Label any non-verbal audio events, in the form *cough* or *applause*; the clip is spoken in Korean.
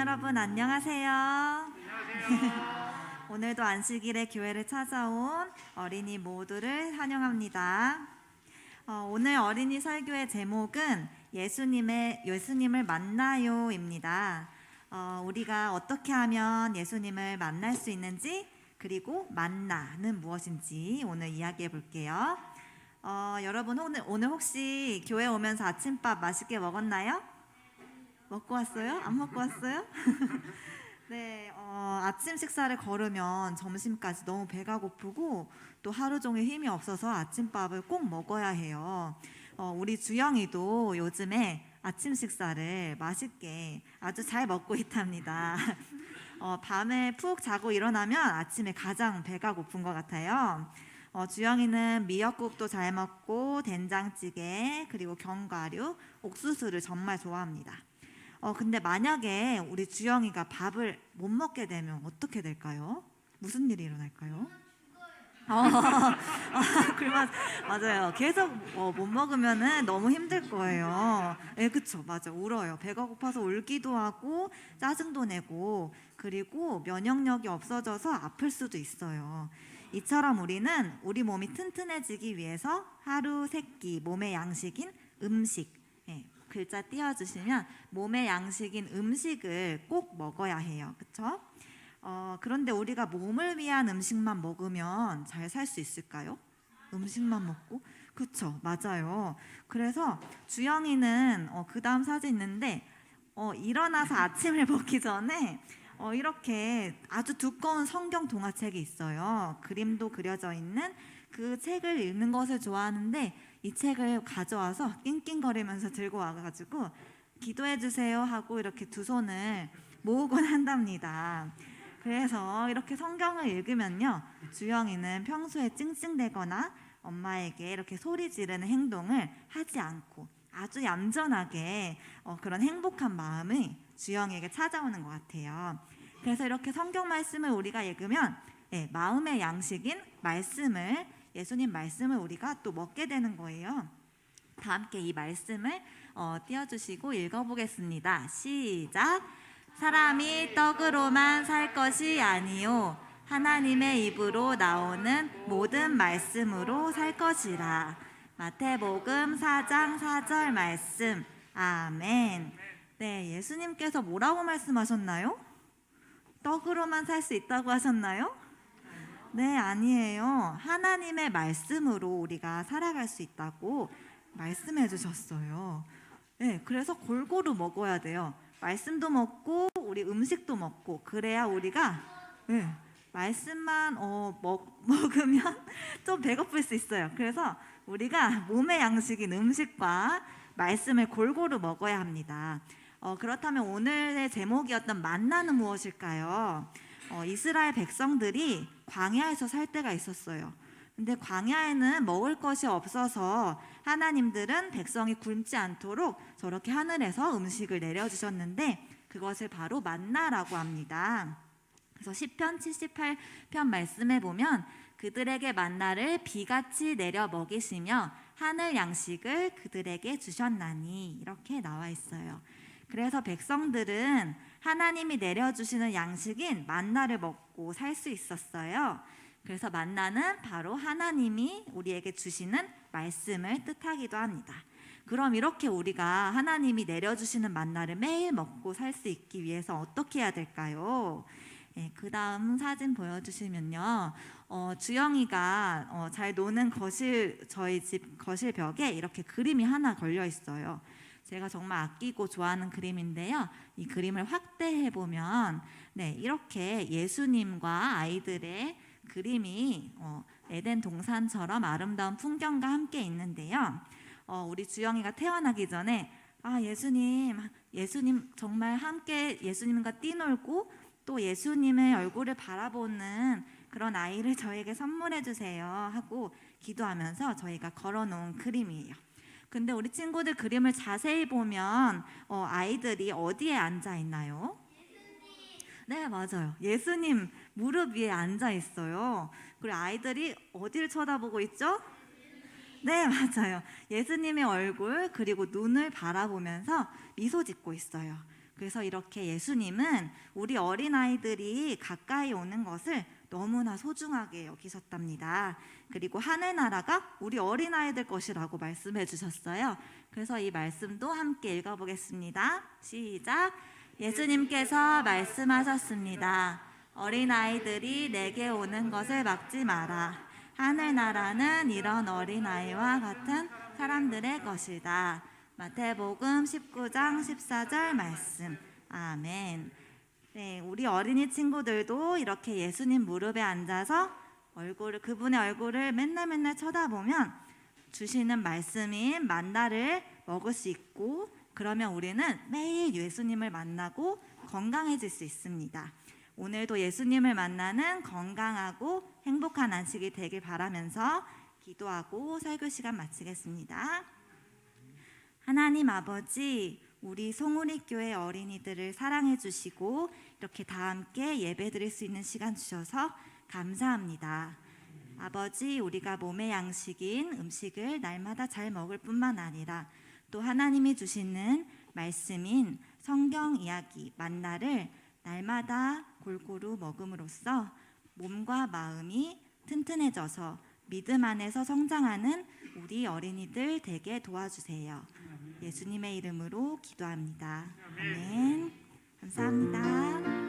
여러분 안녕하세요. *laughs* 오늘도 안식일에 교회를 찾아온 어린이 모두를 환영합니다. 어, 오늘 어린이 설교의 제목은 예수님의 예수님을 만나요입니다. 어, 우리가 어떻게 하면 예수님을 만날 수 있는지 그리고 만나는 무엇인지 오늘 이야기해 볼게요. 어, 여러분 오늘 오늘 혹시 교회 오면서 아침밥 맛있게 먹었나요? 먹고 왔어요? 안 먹고 왔어요? *laughs* 네, 어, 아침 식사를 거르면 점심까지 너무 배가 고프고 또 하루 종일 힘이 없어서 아침밥을 꼭 먹어야 해요. 어, 우리 주영이도 요즘에 아침 식사를 맛있게 아주 잘 먹고 있답니다. *laughs* 어, 밤에 푹 자고 일어나면 아침에 가장 배가 고픈 것 같아요. 어, 주영이는 미역국도 잘 먹고 된장찌개 그리고 견과류, 옥수수를 정말 좋아합니다. 어, 근데 만약에 우리 주영이가 밥을 못 먹게 되면 어떻게 될까요? 무슨 일이 일어날까요? 어, *laughs* 아, 그만 맞아요. 계속 어, 못 먹으면은 너무 힘들 거예요. 예, 그쵸, 맞아. 울어요. 배가 고파서 울기도 하고 짜증도 내고 그리고 면역력이 없어져서 아플 수도 있어요. 이처럼 우리는 우리 몸이 튼튼해지기 위해서 하루 세끼 몸의 양식인 음식 예, 글자 띄워주시면 몸의 양식인 음식을 꼭 먹어야 해요. 그렇죠? 어, 그런데 우리가 몸을 위한 음식만 먹으면 잘 살 수 있을까요? 음식만 먹고? 그쵸, 맞아요. 그래서 주영이는 어, 그 다음 사진 있는데 어, 일어나서 *laughs* 아침을 먹기 전에 어, 이렇게 아주 두꺼운 성경 동화책이 있어요. 그림도 그려져 있는 그 책을 읽는 것을 좋아하는데 이 책을 가져와서 낑낑거리면서 들고 와가지고 기도해 주세요 하고 이렇게 두 손을 모으곤 한답니다. 그래서 이렇게 성경을 읽으면요, 주영이는 평소에 찡찡대거나 엄마에게 이렇게 소리 지르는 행동을 하지 않고 아주 얌전하게 어, 그런 행복한 마음이 주영에게 찾아오는 것 같아요. 그래서 이렇게 성경 말씀을 우리가 읽으면 예, 마음의 양식인 말씀을 예수님 말씀을 우리가 또 먹게 되는 거예요. 다 함께 이 말씀을 어, 띄워주시고 읽어보겠습니다. 시작. 사람이 떡으로만 살 것이 아니요 하나님의 입으로 나오는 모든 말씀으로 살 것이라. 마태복음 4장 4절 말씀. 아멘. 네, 예수님께서 뭐라고 말씀하셨나요? 떡으로만 살 수 있다고 하셨나요? 네, 아니에요. 하나님의 말씀으로 우리가 살아갈 수 있다고 말씀해 주셨어요. 네, 그래서 골고루 먹어야 돼요. 말씀도 먹고 우리 음식도 먹고 그래야 우리가 네, 말씀만 어, 먹, *laughs* 먹으면 좀 배고플 수 있어요. 그래서 우리가 몸의 양식인 음식과 말씀을 골고루 먹어야 합니다. 어, 그렇다면 오늘의 제목이었던 만나는 무엇일까요? 어, 이스라엘 백성들이 광야에서 살 때가 있었어요. 근데 광야에는 먹을 것이 없어서 하나님들은 백성이 굶지 않도록 저렇게 하늘에서 음식을 내려주셨는데 그것을 바로 만나라고 합니다. 그래서 시편 78편 말씀에 보면 그들에게 만나를 비같이 내려 먹이시며 하늘 양식을 그들에게 주셨나니 이렇게 나와 있어요. 그래서 백성들은 하나님이 내려주시는 양식인 만나를 먹고 살 수 있었어요. 그래서 만나는 바로 하나님이 우리에게 주시는 말씀을 뜻하기도 합니다. 그럼 이렇게 우리가 하나님이 내려주시는 만나를 매일 먹고 살 수 있기 위해서 어떻게 해야 될까요? 네, 그 다음 사진 보여주시면요. 어, 주영이가 어, 잘 노는 거실, 저희 집 거실 벽에 이렇게 그림이 하나 걸려 있어요. 제가 정말 아끼고 좋아하는 그림인데요. 이 그림을 확대해 보면 네, 이렇게 예수님과 아이들의 그림이 어, 에덴 동산처럼 아름다운 풍경과 함께 있는데요. 어, 우리 주영이가 태어나기 전에 아 예수님, 예수님 정말 함께 예수님과 뛰놀고 또 예수님의 얼굴을 바라보는 그런 아이를 저에게 선물해 주세요 하고 기도하면서 저희가 걸어놓은 그림이에요. 근데 우리 친구들 그림을 자세히 보면 어, 아이들이 어디에 앉아 있나요? 네, 맞아요. 예수님 무릎 위에 앉아 있어요. 그리고 아이들이 어디를 쳐다보고 있죠? 네, *laughs* 맞아요. 예수님의 얼굴 그리고 눈을 바라보면서 미소 짓고 있어요. 그래서 이렇게 예수님은 우리 어린아이들이 가까이 오는 것을 너무나 소중하게 여기셨답니다. 그리고 하늘나라가 우리 어린아이들 것이라고 말씀해 주셨어요. 그래서 이 말씀도 함께 읽어보겠습니다. 시작. 예수님께서 말씀하셨습니다. 어린아이들이 내게 오는 것을 막지 마라. 하늘나라는 이런 어린아이와 같은 사람들의 것이다. 마태복음 19장 14절 말씀. 아멘. 네, 우리 어린이 친구들도 이렇게 예수님 무릎에 앉아서 얼굴을 그분의 얼굴을 맨날 맨날 쳐다보면 주시는 말씀인 만나를 먹을 수 있고 그러면 우리는 매일 예수님을 만나고 건강해질 수 있습니다. 오늘도 예수님을 만나는 건강하고 행복한 안식이 되길 바라면서 기도하고 설교 시간 마치겠습니다. 하나님 아버지, 우리 송우리 교회 어린이들을 사랑해 주시고 이렇게 다 함께 예배 드릴 수 있는 시간 주셔서 감사합니다. 아버지, 우리가 몸의 양식인 음식을 날마다 잘 먹을 뿐만 아니라 또 하나님이 주시는 말씀인 성경 이야기 만나를 날마다 골고루 먹음으로써 몸과 마음이 튼튼해져서 믿음 안에서 성장하는 우리 어린이들 되게 도와주세요. 예수님의 이름으로 기도합니다. 아멘. 감사합니다.